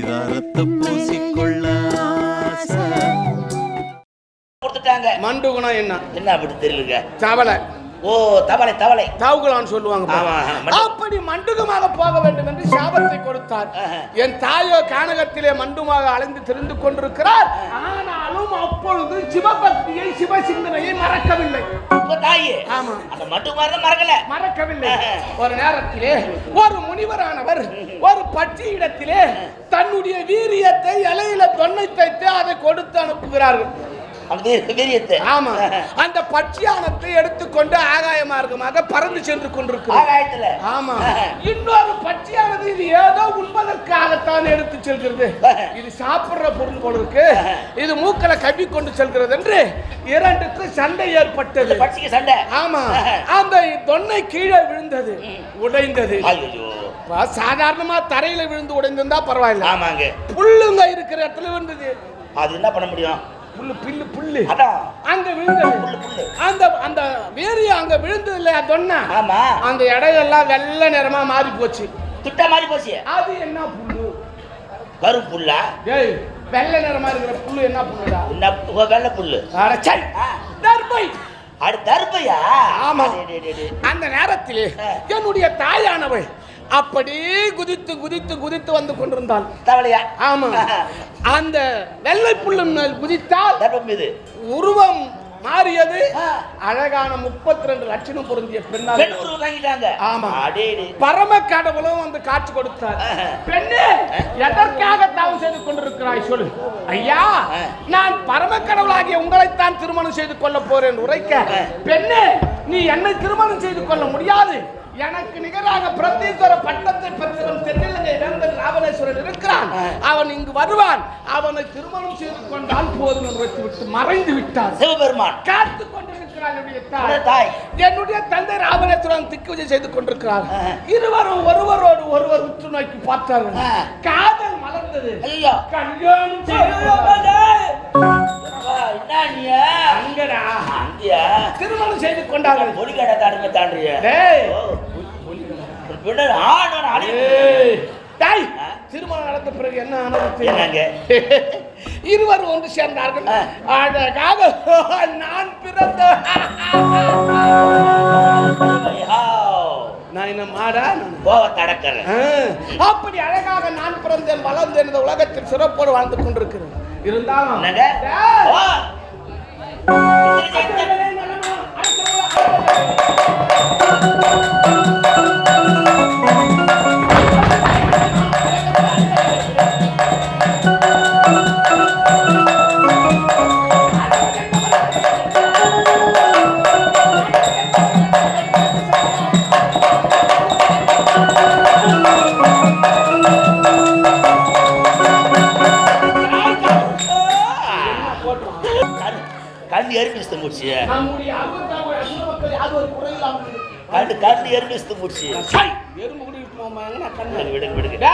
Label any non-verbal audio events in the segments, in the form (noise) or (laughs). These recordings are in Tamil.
பரிதாரத்தை பூசிக்கொள்ள என்ன? என்ன அப்படி தெரியலுங்க. தவளை. ஓ தவளை தவளை. தாவுகளான்னு சொல்லுவாங்க அப்படி மண்டுகமாக போக வேண்டும் என்று சாபத்தை கொடுத்தார். என் தாயோ கானகத்திலே மண்டுமாக அலைந்து திரிந்து கொண்டிருக்கிறார். ஆனாலும் அப்பொழுது சிவபக்தியை சிவசிந்தனையை மறக்கவில்லை. உங்க தாயே ஆமா. அந்த மட்டும் மாதிரி மறக்கல மறக்கவில்லை. ஒரு நேரத்திலே ஒரு முனிவரானவர் ஒரு பட்சி இடத்திலே தன்னுடைய வீரியத்தை இலையில தொன்னை தைத்து அதை கொடுத்து அனுப்புகிறார்கள் ஆமா. (laughs) அந்த பட்சியானத்தை எடுத்துக்கொண்டு ஆகாய மார்க்கமாக பறந்து சென்று கொண்டிருக்கிறார் ஆகாயத்துல. ஆமா. (laughs) இன்னொரு பட்சியானது இது ஏதோ உண்பதற்காகத்தான் எடுத்து செல்கிறது. (laughs) இது சாப்பிடுற பொருள் போல இருக்கு. இது மூக்கல கவ்வி கொண்டு செல்கிறது என்று இரண்டுக்கு சண்டை ஏற்பட்டது. பட்சிக்கு சண்டை. ஆமா. அந்த தொன்னை கீழே விழுந்தது உடைந்தது. சாதாரணமா தரையில விழுந்து உடைந்திருந்தா பரவாயில்ல. ஆமாங்க. புல்லுங்க இருக்கிற இடத்துல விழுந்தது. அது என்ன பண்ண முடியும்? புல்லு பில்லு புல்லு. அதான் அங்க விழுந்தது. அந்த அந்த வீரியம் அங்க விழுந்தது இல்லையா தொன்ன? ஆமா. அந்த இடையெல்லாம் வெள்ளை நிறமா மாறி போச்சு. துட்ட மாதிரி போச்சு. அது என்ன புல்லு? கரு புல்லா? ஏய் வெள்ளை நிறமா இருக்கிற புல்லு என்ன புல்லுடா? என்ன வெள்ளை புல்லு. அட சை. ஆ. தர்பை. அடு தருப்பையா ஆமா. அந்த நேரத்திலே. என்னுடைய தாயானவள் அப்படி குதித்து குதித்து குதித்து வந்து கொண்டிருந்தாள். தவளையா? ஆமா. (laughs) அந்த வெள்ளை புல்லின் மேல் குதித்தால் உருவம் மாறியது. அழகான முப்பத்தி ரெண்டு லட்சணம் பொருந்திய பெண்ணாக ஆமா. பரம கடவுளும் வந்து காட்சி கொடுத்தார். பெண்ணே எதற்காக தவம் செய்து கொண்டிருக்கிறாய் சொல்லு. ஐயா. நான் பரம கடவுளாகிய உங்களைத்தான் திருமணம் செய்து கொள்ள போறேன் உரைக்க. பெண்ணே நீ என்னை திருமணம் செய்து கொள்ள முடியாது. எனக்கு நிகராக பிரதீஸ்வர பட்டத்தை பெற்றவன் தென்னிலங்கை வேந்தன் ராவணேஸ்வரன் இருக்கிறான். அவன் இங்கு வருவான். அவனை திருமணம் செய்து கொண்டால் போதும் என்று வைத்துவிட்டு மறைந்து விட்டான். சிவபெருமான். காத்து கொண்டிருக்கிறான் என்னுடைய தாய். என்னுடைய தந்தை ராமநேஸ்வரன் திக்குவிஜை செய்து கொண்டிருக்கிறார். இருவரும் ஒருவரோடு ஒருவர் உற்று நோக்கி பார்த்தார்கள். காதல் மலர்ந்தது. ஐயோ. கல்யாணம் திருமணம் செய்து கொண்டார்கள். பொடி கடை தாண்டிய டேய். பின்னர் ஆண் அழி ஏய், டேய். திருமணம் நடந்த பிறகு என்ன ஆனது? என்னங்க? (laughs) இருவர் ஒன்று சேர்ந்தார்கள். அழகாக (laughs) நான் பிறந்த நான் என்ன மாடா? ஆ, அப்படி அழகாக நான் பிறந்தேன் வளர்ந்தேன் இந்த உலகத்தில் சிறப்போடு வாழ்ந்து கொண்டிருக்கிறேன். இருந்தாலும் நம்முடைய அறுபத்தாறு அசுர மக்கள் யாரும் ஒரு குறையில்லாமல் முடிச்சு. எறும்பு கூட எங்கண்ணா கண்ணு? விடுங்க விடுங்க.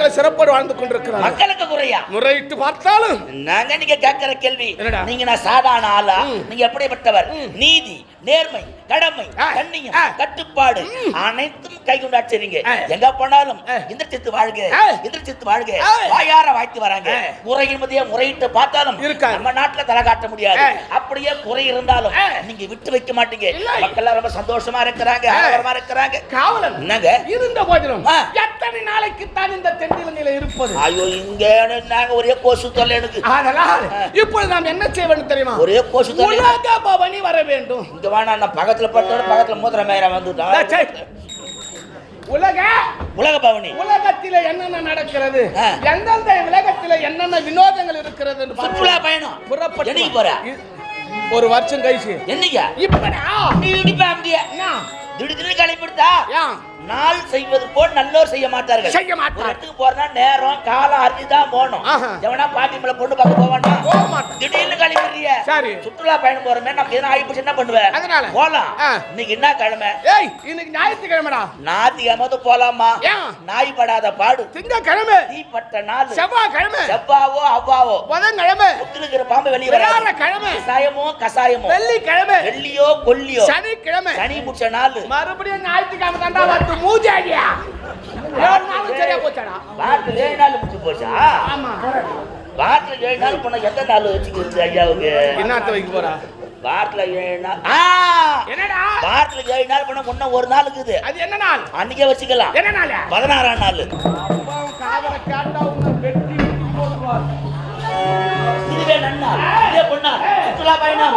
மக்களை சிறப்போடு வாழ்ந்து கொண்டிருக்கிறார் மக்களுக்கு குறையா? முறையிட்டு பார்த்தாலும். நாங்க நீங்க கேட்கிற கேள்வி? நீங்க நான் சாதாரண ஆளா. நீங்க எப்படிப்பட்டவர்? நீதி. நேர்மை கடமை. கண்ணியம். கட்டுப்பாடு அனைத்தும் கை கொண்டாச்சுறீங்க ஆ. எங்க போனாலும். இந்த சித்து வாழ்க. இந்த சித்து வாழ்க. வாயார வாழ்த்து வராங்க ஆ. குறையின் மதிய முறையிட்டு பார்த்தாலும். நம்ம நாட்டுல தலை காட்ட முடியாது. அப்படியே குறை இருந்தாலும். நீங்க விட்டு வைக்க மாட்டீங்க. மக்கள் ரொம்ப சந்தோஷமா இருக்கிறாங்க ஆ. ஆரவாரமா இருக்கிறாங்க காவலன் என்னங்க இருந்த போதிலும். எத்தனை நாளைக்கு தான் இந்த தென்னிலங்கையில இருப்பது ஐயோ இங்க நாங்க ஒரே கோசு தொல்லை எனக்கு அதனால் இப்பொழுது நாம் என்ன செய்ய வேண்டும் தெரியுமா ஒரே கோசு தொல்லை பவனி வர வேண்டும் இங்க வேணா நான் பக்கத்துல பட்டோட பக்கத்துல மூத்திர மேயரா வந்துட்டான். உலக உலக பவனி. உலகத்தில என்னென்ன நடக்கிறது. எந்தெந்த உலகத்தில என்னென்ன வினோதங்கள் இருக்கிறது சுற்றுலா பயணம். புறப்பட்டு போற? ஒரு வருஷம் கழிச்சு. என்னைக்கா? இப்படா நீ இடிப்பா அப்படியே. என்ன? திடீர்னு கிளம்பிடுதா ஏன்? நாள் செய்வது போல் நல்லோர் செய்ய மாட்டார்கள். செய்ய மாட்டார். ஒரு இடத்துக்கு போறதா நேரம் காலம் அறிஞ்சுதான் போகணும். எவனா பாட்டி மேல பொண்ணு பார்க்க போவானா போக மாட்டான். திடீர்னு கிளம்பிடுறிய சரி. சுற்றுலா பயணம் போறமே நம்ம எதனா ஆயிப்போச்சு என்ன பண்ணுவேன் அதனால? போலாம். இன்னைக்கு என்ன கிழமை? ஏய் இன்னைக்கு ஞாயிற்றுக்கிழமைடா. ஞாயிற்றுக்கிழமை போலாமா? ஏன்? நாய் படாத பாடு. திங்கக்கிழமை. தீப்பட்ட நாள். செவ்வாய்க்கிழமை. செவ்வாவோ அவ்வாவோ. புதன்கிழமை. புத்திருக்கிற பாம்பு வெளியே வராது. வியாழக்கிழமை. கசாயமோ கசாயமோ வெள்ளிக்கிழமை. வெள்ளியோ கொல்லியோ சனிக்கிழமை. சனி புடிச்ச நாள். மறுபடியும் ஞாயிற்றுக்கிழமை தாண்டா ஏழு நாளும் சரியா போச்சாடா? வாரத்துல ஏழு நாள் முடிச்சு போச்சா? ஆமா. வாரத்துல ஏழு நாள் போனா எத்தனை நாள் வச்சுக்கிறது ஐயாவுக்கு? என்னத்த வைக்க போறா? வாரத்துல ஏழு நாள். ஆ! என்னடா? வாரத்துல ஏழு நாள் போனா முன்ன ஒரு நாள் இருக்குது அது என்ன நாள்? அன்னைக்கே வச்சுக்கலாம். என்ன நாள்? பதினாறாம் நாள். அப்பாவும் காதல கேட்டா உன்னை வெட்டி வெட்டி போடுவார். இதுவே நன்னா இதே பொண்ணா சுற்றுலா பயணம்.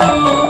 Oh.